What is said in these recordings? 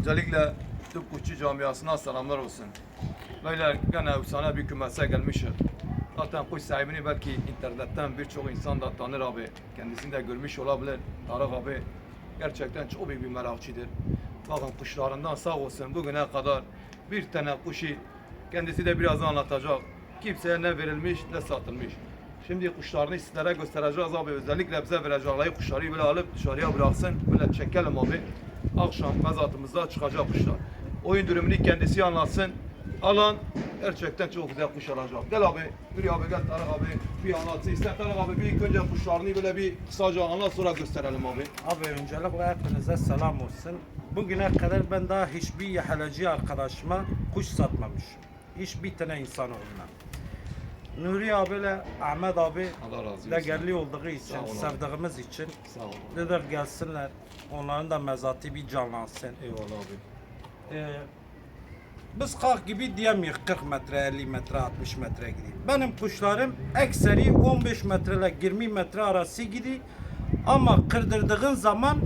Öncelikle tüm kuşçu camiasına selamlar olsun. Böyle gene sana bir kümese gelmişiz. Zaten kuş sahibini belki internetten birçok insan da tanır abi. Kendisini de görmüş olabilir. Tarık abi gerçekten çok büyük bir merakçıdır. Bakın kuşlarından sağ olsun bugüne kadar bir tane kuşu kendisi de birazdan anlatacak. Kimseye ne verilmiş ne satılmış. Şimdi kuşlarını sizlere göstereceğiz abi. Özellikle bize verecekleri kuşları böyle alıp dışarıya bıraksın. Böyle çekelim abi. Akşam mezatımızda çıkacak kuşlar. Oyun durumunu kendisi anlatsın. Alan gerçekten çok güzel kuş alacak. Gel abi, bir abi gel Tarık abi bir anlatsın. İster Tarık abi bir ilk önce kuşlarını böyle bir kısaca anlat sonra gösterelim abi. Abi öncelikle hepinize selam olsun. Bugüne kadar ben daha hiçbir yahalacı arkadaşıma kuş satmamışım. Hiçbir tane insanoğluna. Nuri abiyle Ahmet abi Allah razı olsun. değerli olduğu için, Sağ ol abi. sevdiğimiz için Sağ ol. dediler gelsinler. Onların da mezatı bir canlansın. Eyvallah abi. Ee, biz kalk gibi diyemiyoruz 40 metre, 50 metre, 60 metre gidiyor. Benim kuşlarım ekseri 15 metre ile 20 metre arası gidiyor. Ama kırdırdığın zaman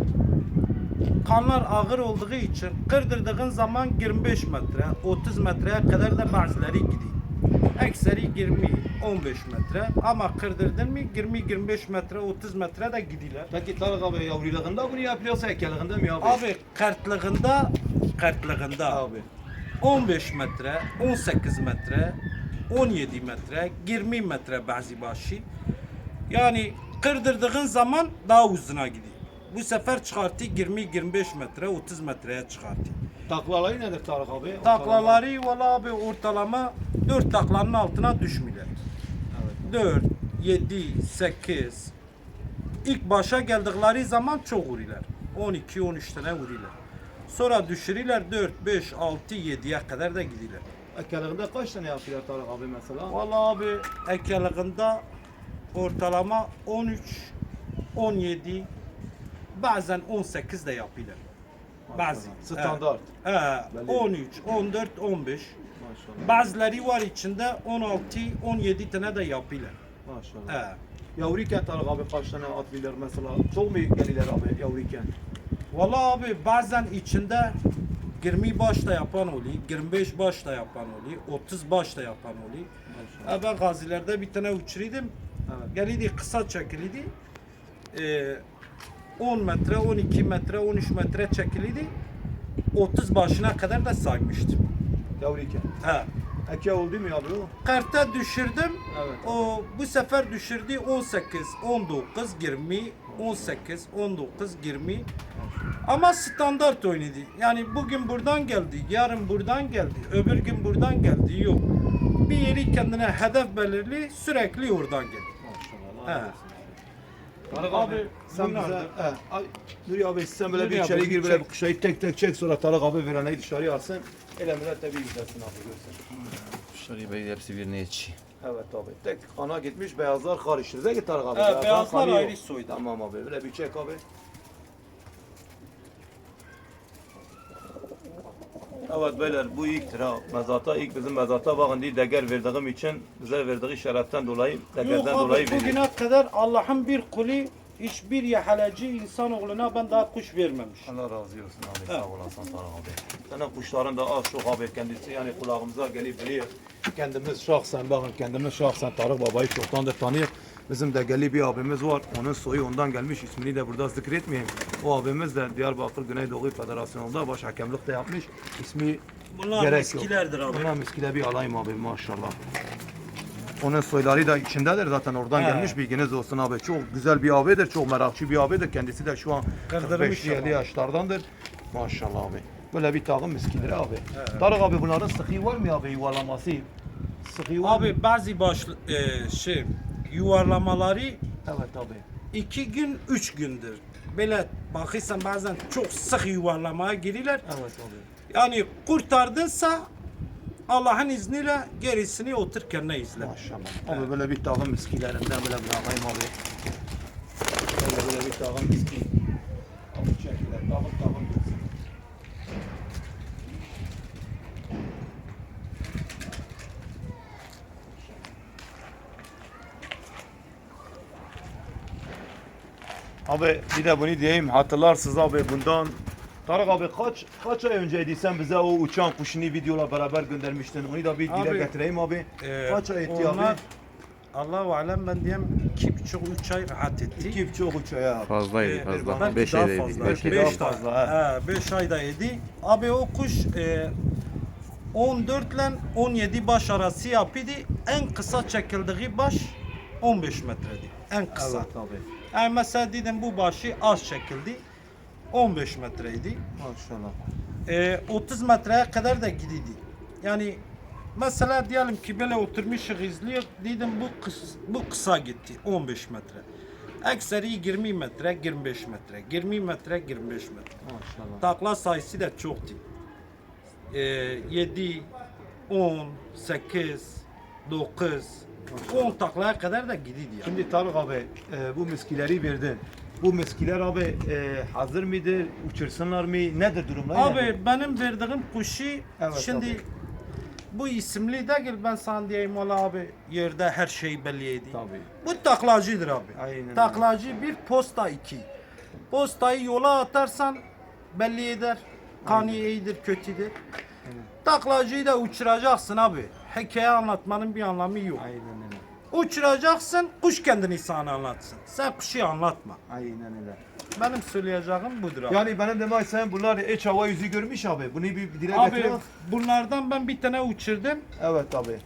kanlar ağır olduğu için kırdırdığın zaman 25 metre, 30 metreye kadar da bazıları gidiyor. Ekseri 20, 15 metre ama kırdırdın mı 20-25 metre, 30 metre de gidiyorlar. Peki Tarık abi yavruluğunda bunu yapıyorsa ekeliğinde mi abi? Abi kartlığında kartlığında Abi. 15 metre, 18 metre, 17 metre, 20 metre bazı başı. Yani kırdırdığın zaman daha uzuna gidiyor. Bu sefer çıkarttı 20-25 metre, 30 metreye çıkarttı. Taklaları nedir Tarık abi? Taklaları valla abi ortalama 4 taklanın altına düşmüyorlar. Evet. 4, 7, 8. İlk başa geldikleri zaman çok vuruyorlar. 12-13 tane vuruyorlar. Sonra düşürüyorlar 4, 5, 6, 7'ye kadar da gidiyorlar. Ekeliğinde kaç tane yapıyor Tarık abi mesela? Vallahi abi ekelığında ortalama 13, 17, bazen 18 de yapıyorlar. Bazı. Standart. He, Belli. 13, 14, 15. Maşallah. Bazıları var içinde 16, 17 tane de yapıyorlar. Maşallah. He. Yavruyken Tarık abi kaç tane at bilir mesela? Çok mu gelirler abi yavruyken? Vallahi abi bazen içinde 20 baş da yapan oluyor, 25 baş da yapan oluyor, 30 baş da yapan oluyor. Maşallah. E ben gazilerde bir tane uçuruyordum. Evet. Geliydi kısa çekiliydi. Ee, 10 metre, 12 metre, 13 metre çekiliydi. 30 başına kadar da saymıştım. Yavruyken. He. Eke oldu mu o? Karta düşürdüm. Evet. O bu sefer düşürdü 18, 19, 20, 18, 19, 20. Ama standart oynadı. Yani bugün buradan geldi, yarın buradan geldi, öbür gün buradan geldi. Yok. Bir yeri kendine hedef belirli, sürekli oradan geldi. Maşallah. He. Tarık Abi, abi sen bize he, ay, Nuri abi sen böyle Nuri bir abi, içeri gir böyle bir kuşayı tek tek çek sonra Tarık abi vereneyi dışarıya alsın. Ele millet de bir izlesin abi görsün. Kuşları böyle hepsi birine yetişiyor. Evet abi. Tek ana gitmiş beyazlar karıştı. De git Tarık abi. Evet, beyazlar ayrı soydu. Tamam abi. Böyle bir çek abi. Evet beyler bu ilktir ha. Mezata ilk bizim mezata bakın diye deger verdiğim için bize verdiği şereften dolayı Yok degerden abi dolayı veriyor. bugüne kadar Allah'ın bir kulu hiçbir yahalacı insanoğluna ben daha kuş vermemiş. Allah razı olsun abi. Sağ olasın Tarık abi. Senin kuşların da az çok abi kendisi yani kulağımıza gelip biliyor. Kendimiz şahsen bakın kendimiz şahsen Tarık Baba'yı çoktandır tanıyor. Bizim de geli bir abimiz var. Onun soyu ondan gelmiş. İsmini de burada zikretmeyeyim. O abimiz de Diyarbakır Güneydoğu Federasyonu'nda baş hakemlik de yapmış. İsmi Bunlar gerek yok. miskilerdir abi. Bunlar miskile bir alayım abi maşallah. Onun soyları da içindedir zaten oradan He. gelmiş bilginiz olsun abi. Çok güzel bir abidir, çok merakçı bir abidir. Kendisi de şu an Kırdırmış 45-50 ama. yaşlardandır. Maşallah abi. Böyle bir takım miskidir abi. Tarık abi bunların sıkı var mı abi yuvarlaması? Sıkı var mı? Abi bazı baş e, şey yuvarlamaları Evet abi. iki gün üç gündür. Böyle bakırsan bazen çok sık yuvarlamaya girirler. Evet abi. Yani kurtardınsa Allah'ın izniyle gerisini otururken ne izle. Maşallah. Abi böyle bir takım miskilerinden böyle bırakayım abi. Böyle böyle bir takım miski. Abi çekiler takım takım Abi bir de bunu diyeyim hatırlarsınız abi bundan Tarık abi kaç kaç ay önceydi sen bize o uçan kuşunu videola beraber göndermiştin. Onu da bir dile Abi, getireyim abi. Ee, kaç ay etti onlar, abi? Allah-u Alem ben diyeyim iki buçuk üç ay rahat etti. İki buçuk üç ay abi. Fazlaydı Ee, fazla. belki 5 daha fazla. 5 Belki ayda. daha Beş fazla, ay- he, beş ayda yedi. Abi o kuş e, 14 ile 17 baş arası yapıydı. En kısa çekildiği baş 15 metredi. En kısa. Evet abi. Yani mesela dedim bu başı az çekildi. 15 metreydi. Maşallah. E, 30 metreye kadar da gidiydi. Yani mesela diyelim ki böyle oturmuşuz izliyor. Dedim bu kıs, bu kısa gitti 15 metre. Ekseri 20 metre, 25 metre, 20 metre, 25 metre. Maşallah. Takla sayısı da çoktu. Ee, 7, 10, 8, 9, 10 taklaya kadar da gidiyordu yani. Şimdi Tarık abi e, bu miskileri verdin. Bu miskiler abi e, hazır mıdır? Uçursunlar mı? Nedir durumları? Abi benim verdiğim kuşu Evet, şimdi abi. bu isimli değil ben sana diyeyim valla abi yerde her şey belliydi. Tabii. Bu taklacıdır abi. Aynen. Taklacı bir posta iki. Postayı yola atarsan belli eder. Kanı iyidir kötüdür. Taklacıyı da uçuracaksın abi. Hikaye anlatmanın bir anlamı yok. Aynen öyle. Uçuracaksın, kuş kendini sana anlatsın. Sen kuşu anlatma. Aynen öyle. Benim söyleyeceğim budur abi. Yani benim demek sen bunlar iç hava yüzü görmüş abi. Bunu bir dile abi getirelim. bunlardan ben bir tane uçurdum. Evet abi.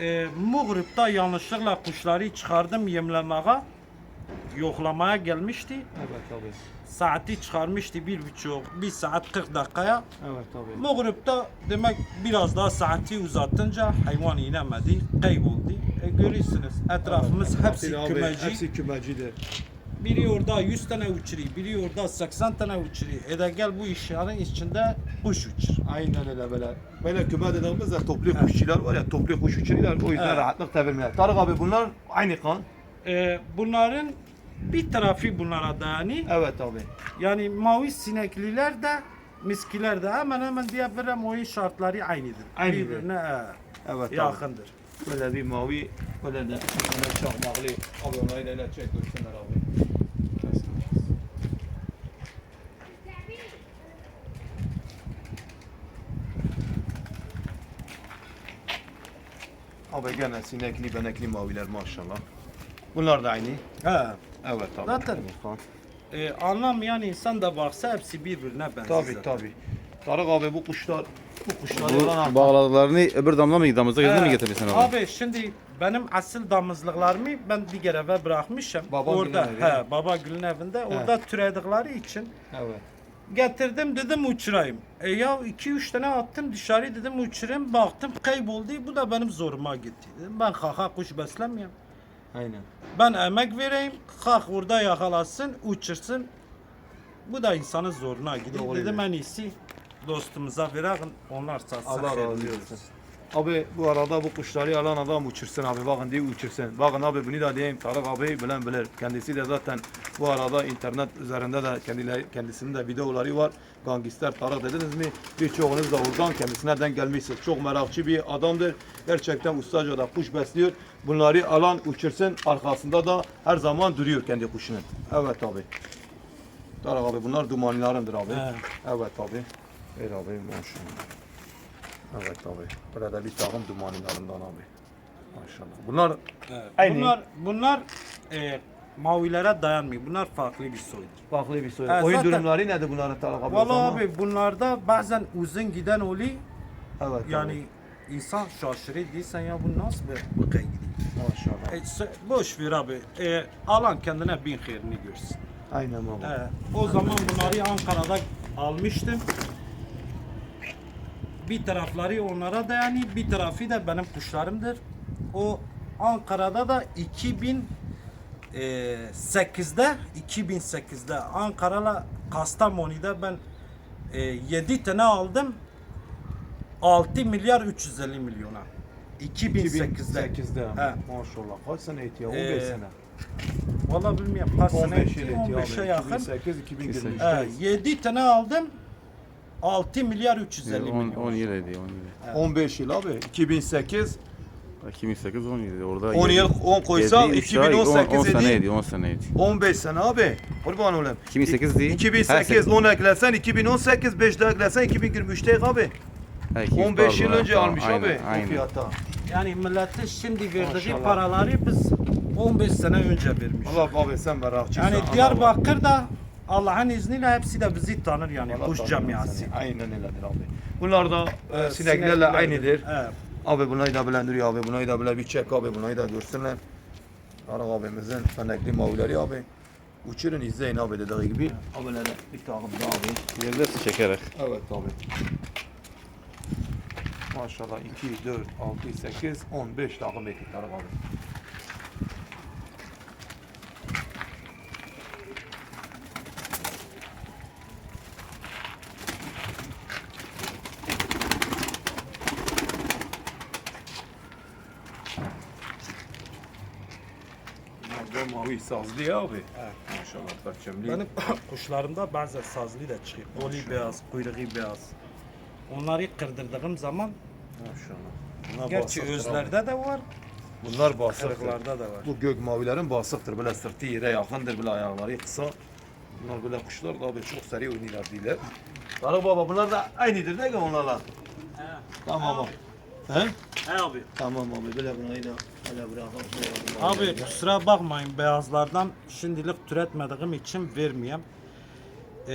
Ee, Muğrib'de yanlışlıkla kuşları çıkardım yemlemeye. Yoklamaya gelmişti. Evet abi. Saati çıkarmıştı bir buçuk, bir saat 40 dakikaya. Evet abi. Muğrib'de demek biraz daha saati uzatınca hayvan inemedi, kayboldu. E, görüyorsunuz etrafımız hepsi Abi, kümeci. Hepsi kümecidir. Biri orada 100 tane uçuruyor, biri orada 80 tane uçuruyor. E de gel bu işlerin içinde kuş uçur. Aynen öyle böyle. Böyle küme dediğimizde toplu kuşçular var ya toplu kuş uçuruyorlar. O yüzden Evet. rahatlık tevirmiyor. Tarık abi bunlar aynı kan. E, bunların bir tarafı bunlara dayanıyor. Evet abi. Yani mavi sinekliler de miskiler de hemen hemen diyebilirim o şartları aynıdır. Aynıdır. Birbirine e, Evet abi. yakındır. Böyle bir mavi, böyle de böyle çakmaklı. Abi ona ile ile çek görsünler abi. Abi gene sinekli benekli maviler maşallah. Bunlar da aynı. He. Evet abi. Zaten- E, anlamayan insan da baksa hepsi birbirine benzer. Tabi tabi. Tarık abi bu kuşlar bu kuşlar Bu bağladıklarını öbür damla mı damızda gözüne mi getirmişsin abi? Abi şimdi benim asıl damızlıklarımı ben diğer eve bırakmışım. Baba orada Gül'ün evi. he, baba Gül'ün evinde orada türedikleri için Evet. getirdim dedim uçurayım. E ya iki üç tane attım dışarı dedim uçurayım baktım kayboldu bu da benim zoruma gitti. Dedim ben kaka kuş beslemiyorum. Aynen. Ben emek vereyim, kalk orada yakalasın, uçursun. Bu da insanın zoruna gidiyor. Doğru Dedim en iyisi dostumuza verelim, onlar satsın. Allah razı olsun. Abi bu arada bu kuşları alan adam uçursun abi bakın diye uçursun. Bakın abi bunu da diyeyim Tarık abi bilen bilir. Kendisi de zaten bu arada internet üzerinde de kendileri, kendisinin de videoları var. Gangster Tarık dediniz mi? Birçoğunuz da oradan kendisine denk gelmişsiniz. Çok merakçı bir adamdır. Gerçekten ustaca da kuş besliyor. Bunları alan uçursun arkasında da her zaman duruyor kendi kuşunun. Evet abi. Tarık abi bunlar dumanlarındır abi. He. Evet abi. Ver abi maşallah. Evet abi. Burada bir takım dumanlarından abi. Maşallah. Bunlar Evet. Aynı. Bunlar bunlar e, mavilere dayanmıyor. Bunlar farklı bir soydur. farklı bir soy. Ha, Oyun zaten- durumları nedir bunların Tarık abi? o Vallahi zaman? abi bunlarda bazen uzun giden oluyor. Evet Yani insan şaşırıyor değilsen ya bu nasıl bir bıkay gidiyor. abi. Maşallah. E, se- boş ver abi. E, alan kendine bin hayrini görsün. Aynen abi. He, o zaman bunları Ankara'da almıştım. Bir tarafları onlara dayanıyor, bir tarafı da benim kuşlarımdır. O Ankara'da da 2008'de 2008'de Ankara'la Kastamonu'da ben 7 tane aldım. 6 milyar 350 milyona. 2008'de. 2008'de. He. Maşallah. Kaç sene etti ya? 15 Ee, sene. Valla bilmiyorum kaç sene 15 yıl etti, etti 15'e abi. yakın. 2008 2023. He, 7 tane aldım. 6 milyar 350 10, milyon. 10 yıl ediyor 10 yıl. 15 yıl abi. 2008 2008 17 orada 10 yıl 10 koysa Yedi, üç ay, 2018 10 idi. seneydi 10 seneydi. 15 sene abi. Kurban olayım. 2008 değil. 2008 10 eklesen 2018 5 daha eklesen 2023'te abi. 2000 15 yıl önce tamam, almış aynen, abi o Aynen. fiyata. Yani milletin şimdi verdiği Maşallah. paraları biz 15 sene önce vermiş. Allah abi sen merakçısın. Yani Allah Diyarbakır da Allah'ın izniyle hepsi de bizi tanır yani Allah kuş camiası. seni. Aynen öyledir abi. Bunlar da e, sineklerle sinekler- aynıdır. Evet. Abi bunayı da bilendiriyor abi. Bunayı da bile bir çek abi. Bunayı da görsünler. Tarık abimizin fenekli mavileri abi. Uçurun izleyin abi dediği gibi. Abi ne bir takım da abi. Yerler çekerek. Evet abi. Maşallah 2, 4, 6, 8, 15 takım ekip Tarık abi. Sazlı abi. Evet. Maşallah perçemli. Benim kuşlarımda bazen sazlı da çıkıyor. Oli beyaz, kuyruğu beyaz. Onları kırdırdığım zaman Maşallah. Bunlar gerçi basıktır abi. özlerde de var, Bunlar basıktır. kırıklarda da var. Bu gök mavilerin basıktır. Böyle sırtı yere yakındır. Böyle ayakları kısa. Bunlar böyle kuşlar da abi çok seri oynuyorlar değiller. Tarık baba bunlar da aynıdır değil mi onlarla? Tamam abi. He? He abi. Tamam abi. Böyle bunayı da hele bırakalım. Abi kusura bakmayın beyazlardan şimdilik türetmediğim için vermeyeyim. Ee,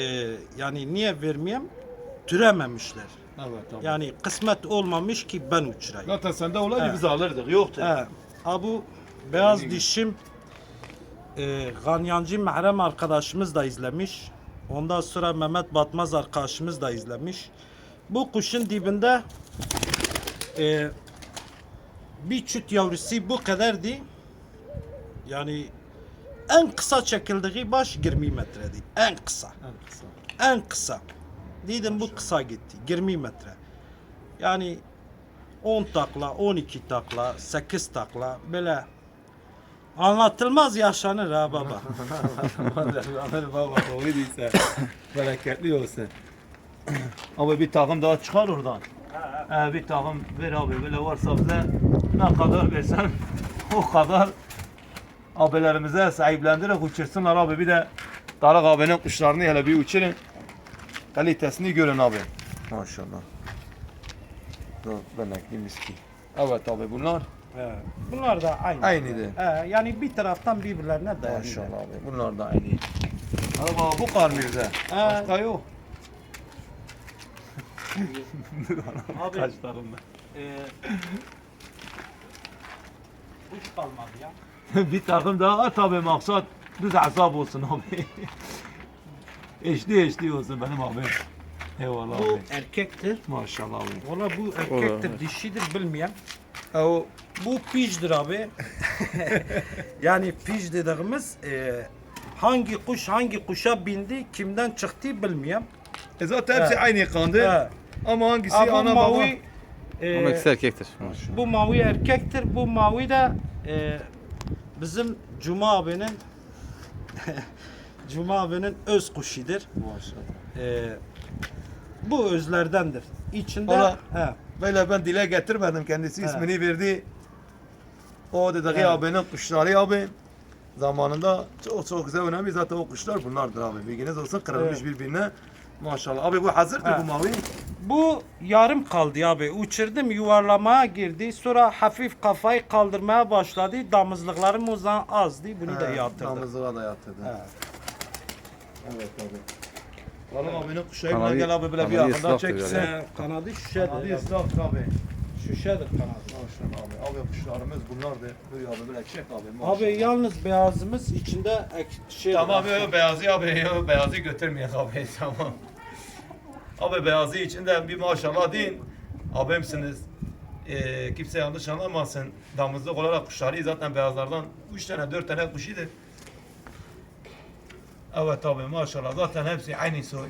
yani niye vermeyeyim? Türememişler. Evet tamam. Yani kısmet olmamış ki ben uçurayım. Zaten sende olaydı He. biz alırdık. Yoktu. He. Ha bu beyaz gibi. dişim e, Ganyancı Mehrem arkadaşımız da izlemiş. Ondan sonra Mehmet Batmaz arkadaşımız da izlemiş. Bu kuşun dibinde e, bir çüt yavrusu bu kadardı. Yani en kısa çekildiği baş 20 metreydi. En kısa. En kısa. En kısa. Dedim bu kısa gitti. 20 metre. Yani 10 takla, 12 takla, 8 takla böyle anlatılmaz yaşanır ha baba. Anır baba doğru değilse bereketli olsun. Abi bir takım daha çıkar oradan. He, bir takım ver abi böyle varsa bize ne kadar versen o kadar abilerimize sahiplendirerek uçursunlar abi bir de Tarık abinin kuşlarını hele bir uçurun kalitesini görün abi. Maşallah. Benekli miski. Evet abi bunlar He, Bunlar da aynı. Aynıydı. He, yani bir taraftan birbirlerine dayanıyor. Maşallah abi bunlar da aynı. Ama bu kar mirze. He. Başka yok. Abi Kaçlarında. e, kuş kalmadı ya. bir takım daha at abi maksat düz hesap olsun abi. eşli eşli olsun benim abi. Eyvallah Bu abi. erkektir. Maşallah abi. Valla bu erkektir, dişidir bilmeyen. Ha, o Bu pijdir abi. yani pij dediğimiz e, hangi kuş hangi kuşa bindi, kimden çıktı bilmiyorum. e zaten hepsi He. aynı kandı. He. Ama hangisi Ama bu ana baba? mavi e, Ama ikisi erkektir. bu mavi erkektir. Bu mavi de e, bizim Cuma abinin Cuma abinin öz kuşidir. Maşallah. E, bu özlerdendir. İçinde Ola. he, Böyle ben dile getirmedim kendisi He. ismini verdi. O dediği He. abinin kuşları abi. Zamanında çok çok güzel önemli zaten o kuşlar bunlardır abi. Bilginiz olsun kırılmış Evet. birbirine. Maşallah. Abi bu hazırdır He. bu mavi. Bu yarım kaldı abi. Uçurdum yuvarlamaya girdi. Sonra hafif kafayı kaldırmaya başladı. Damızlıklarım o zaman azdı. Bunu da yatırdım. Damızlığa da yatırdı. He. Evet abi. Vallahi abinin Kanadı- bile gel abi böyle bir kanadı yakından ıslaktır çeksin. yani. He, kanadı Kanadı şişedir. ıslak abi. Şişedir kanadı. Maşallah abi. Abi kuşlarımız bunlar da böyle abi böyle çek abi. maşallah. Abi yalnız beyazımız içinde ek, şey Tamam yo beyazı abi yo beyazı götürmeyin abi tamam. Abi beyazı içinde bir maşallah deyin. Abimsiniz. Ee, kimse yanlış anlamasın. Damızlık olarak kuşları zaten beyazlardan 3 tane 4 tane kuşidir. Evet abi maşallah zaten hepsi aynı soy.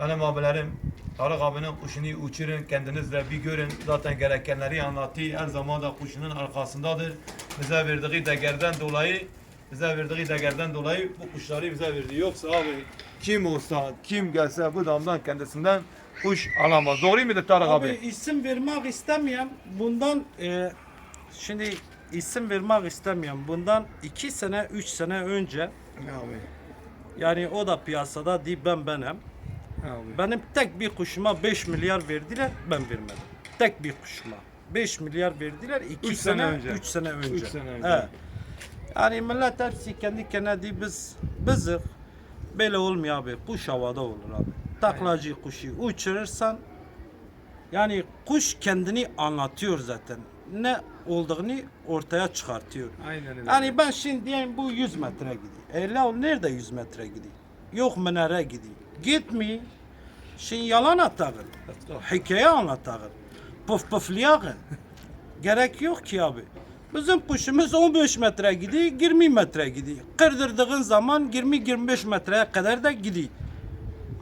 Benim abilerim Tarık abinin kuşunu uçurun kendiniz de bir görün. Zaten gerekenleri anlattı. Her zaman da kuşunun arkasındadır. Bize verdiği değerden dolayı bize verdiği değerden dolayı bu kuşları bize verdi. Yoksa abi kim olsa kim gelse bu damdan kendisinden kuş alamaz. Doğru mudur Tarık Abi, abi? isim vermek istemeyeyim. Bundan e, Şimdi isim vermek istemiyorum. Bundan iki sene, üç sene önce Abi. yani o da piyasada değil ben benim. Abi. Benim tek bir kuşuma 5 milyar verdiler, ben vermedim. Tek bir kuşuma. 5 milyar verdiler 2 Üç sene, sene önce. 3 sene önce. Üç sene önce. He. Yani millet hepsi kendi kendine değil biz bizik. Böyle olmuyor abi. Kuş havada olur abi. Taklacı kuşu uçurursan yani kuş kendini anlatıyor zaten. Ne olduğunu ortaya çıkartıyor. Aynen öyle. Yani ben şimdi diyeyim bu 100 metre gidiyor. E la nerede 100 metre gidiyor? Yok minare gidiyor. Gitmiyor. Şimdi yalan atağın. Hikaye anlatağın. Puf puflayağın. Gerek yok ki abi. Bizim kuşumuz 15 metre gidiyor, 20 metre gidiyor. Kırdırdığın zaman 20-25 metreye kadar da gidiyor.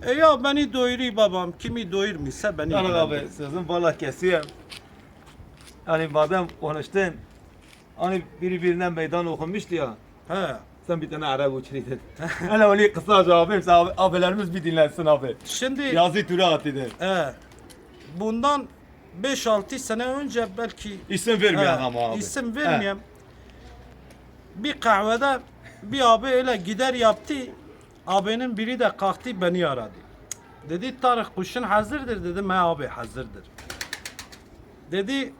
E ya beni doyuruyor babam. Kimi doyurmuyorsa beni Yani abi ilgilendirmez. sözüm valla kesiyorum. Yani madem konuştun, hani biri birinden meydan okunmuştu ya. He. Sen bir tane Arap uçuruydun. Hele öyle sen abi, abilerimiz bir dinlensin abi. Şimdi Yazı türe atıydı. He. Bundan 5-6 sene önce belki İsim vermeyen ama abi. isim vermeyeyim. Bir kahvede bir abi öyle gider yaptı. Abinin biri de kalktı beni aradı. Dedi Tarık kuşun hazırdır dedim. He abi hazırdır. Dedi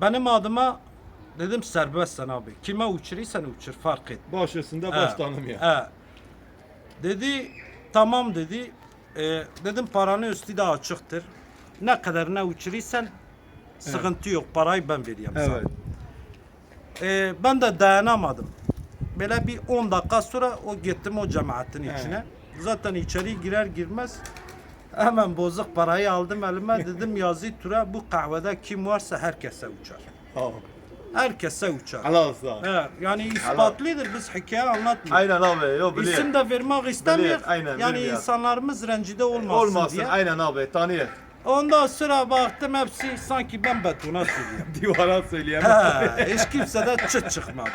benim adıma dedim serbestsen abi. Kime uçurursan uçur fark et. Baş üstünde baş tanımıyor. he. Dedi tamam dedi. E, dedim paranın üstü de açıktır. Ne kadar ne uçurursan sıkıntı yok. Parayı ben vereyim sana. Evet. E, ben de dayanamadım. Böyle bir 10 dakika sonra o gittim o cemaatin He. içine. Zaten içeri girer girmez hemen bozuk parayı aldım elime dedim yazı tura bu kahvede kim varsa herkese uçar. Tamam. Herkese uçar. Allah olsun. He, yani ispatlıdır biz hikaye anlatmıyoruz. Aynen abi, yo biliyor. İsim de vermek istemiyor. aynen, yani biliyor. insanlarımız rencide olmasın, Olmasın, diye. aynen abi, tanıyor. Ondan sonra baktım hepsi sanki ben betona sürüyorum. Divara söyleyemem. He, hiç kimse de çıt çıkmadı.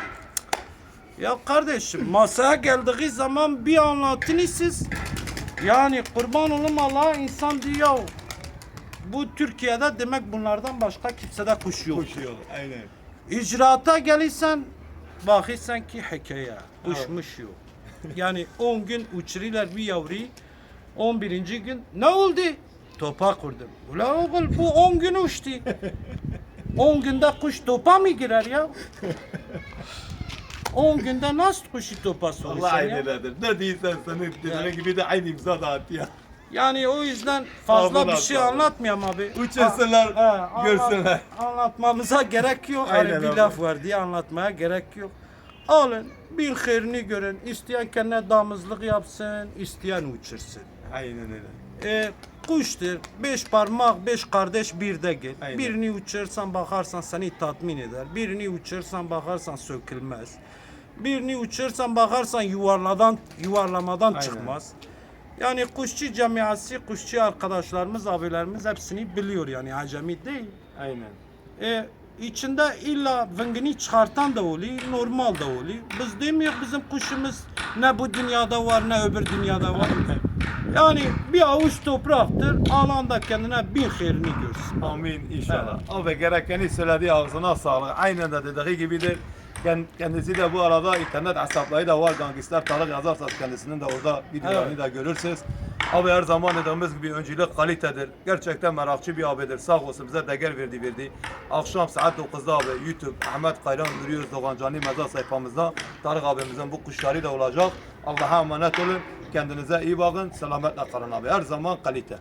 Ya kardeşim masaya geldiği zaman bir anlatını siz yani kurban olum Allah'a insan diyor. Bu Türkiye'de demek bunlardan başka kimsede kuş yok. Koşuyor, aynen. İcraata gelirsen bakırsan ki hikaye. Uçmuş yok. Yani 10 gün uçururlar bir yavruyu. 11. gün ne oldu? Topa kurdum. Ula oğul bu 10 gün uçtu. 10 günde kuş topa mı girer ya? 10 günde nasıl kuşu topa Allah soruyorsun ya? aynıdır. Ne değilsen senin dediğin gibi de aynı imza dağıt ya. Yani o yüzden fazla bir şey anlatmayayım abi. Uçursunlar, Ha, anlat- görsünler. Anlatmamıza gerek yok. Aynen hani bir abi. laf var diye anlatmaya gerek yok. Alın, bir hayrini görün. İsteyen kendine damızlık yapsın, isteyen uçursun. Aynen öyle. E, kuştur. Beş parmak, beş kardeş bir de gel. Aynen. Birini uçursan bakarsan seni tatmin eder. Birini uçursan bakarsan sökülmez. Birini uçursan bakarsan yuvarladan yuvarlamadan Aynen. çıkmaz. Yani kuşçu camiası, kuşçu arkadaşlarımız, abilerimiz hepsini biliyor yani acemi değil. Aynen. E, içinde illa vıngını çıkartan da oluyor, normal da oluyor. Biz demiyor bizim kuşumuz ne bu dünyada var ne öbür dünyada var. Yani bir avuç topraktır, alan da kendine bin hayrini görsün. Amin inşallah. Abi gerekeni söyledi ağzına sağlık. Aynen de dediği gibidir. Kend- Kendisi de bu arada internet hesapları da var. Gangster Tarık yazarsanız kendisinin de orada videolarını Evet. da görürsünüz. Abi her zaman dediğimiz gibi öncülük kalitedir. Gerçekten merakçı bir abidir. Sağ olsun bize değer verdi verdi. Akşam saat 9'da abi YouTube Ahmet Kayran görüyoruz Doğancani mezar sayfamızda. Tarık abimizin bu kuşları da olacak. Allah'a emanet olun. Kendinize iyi bakın. Selametle kalın abi. Her zaman kalite.